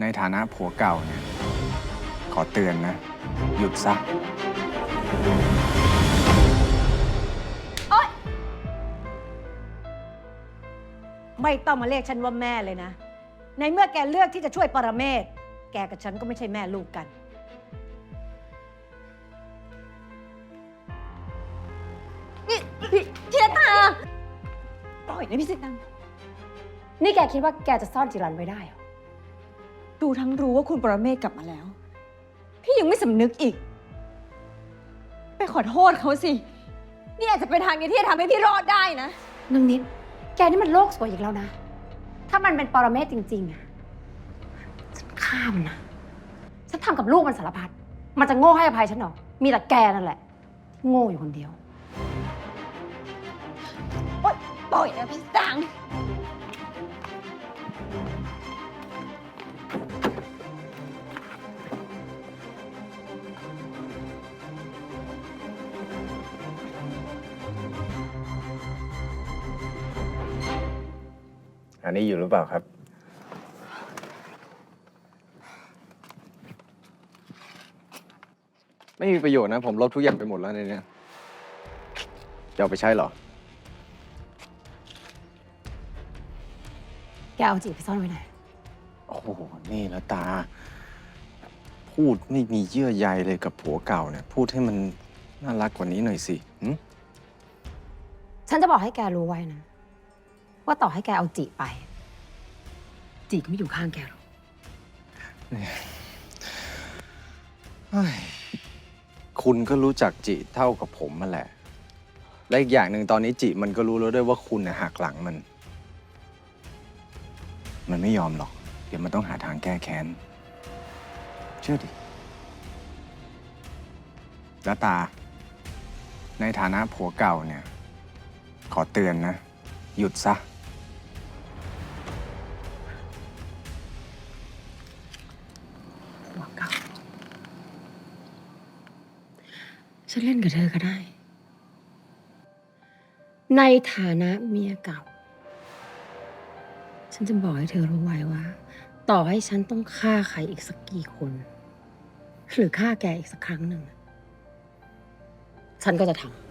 ในฐานะผัวเก่าเนี่ย ขอเตือนนะ หยุดซะไม่ต้องมาเรียกฉันว่าแม่เลยนะ ในเมื่อแกเลือกที่จะช่วยปรเมศ แกกับฉันก็ไม่ใช่แม่ลูกกัน นี่พี่พี่ตาปล่อยนะพี่สิตังนี่แกคิดว่าแกจะซ่อนจิรันไว้ได้เหรอ ดูทั้งรู้ว่าคุณปรเมศกลับมาแล้ว พี่ยังไม่สำนึกอีก ไปขอโทษเขาสิ นี่อาจจะเป็นทางเดียวที่จะทำให้พี่รอดได้นะ นางนิด แกนี่มันโลกสวยอีกแล้วนะ ถ้ามันเป็นปรเมศจริงๆอะฉันข้ามนะฉันทำกับลูกมันสารพัด มันจะโง่ให้อภัยฉันเหรอ มีแต่แกนั่นแหละที่โง่อยู่คนเดียวปล่อยนะพี่ตัง อันนี้อยู่หรือเปล่าครับ ไม่มีประโยชน์นะ ผมลบทุกอย่างไปหมดแล้วในเนี้ยจะเอาไปใช้เหรอ แกเอาจิไปซ่อนไว้ไหน โอ้โห นี่แล้วตา พูดไม่มีเยื่อใยเลยกับผัวเก่าเนี่ย พูดให้มันน่ารักกว่านี้หน่อยสิหึ ฉันจะบอกให้แกรู้ไว้นะ ว่าต่อให้แกเอาจิไปจิก็ไม่อยู่ข้างแกหรอกเฮ้ยคุณก็รู้จักจิเท่ากับผมมาแหละ และอีกอย่างหนึ่งตอนนี้จิมันก็รู้แล้วด้วยว่าคุณน่ะหักหลังมัน มันไม่ยอมหรอก เดี๋ยวมันต้องหาทางแก้แค้น เชื่อดิล้วตา ในฐานะผัวเก่าเนี่ย ขอเตือนนะ หยุดซะ ฉันเล่นกับเธอก็ได้ ในฐานะเมียเก่า ฉันจะบอกให้เธอรู้ไว้ว่า ต่อให้ฉันต้องฆ่าใครอีกสักกี่คน หรือฆ่าแกอีกสักครั้งหนึ่ง ฉันก็จะทำ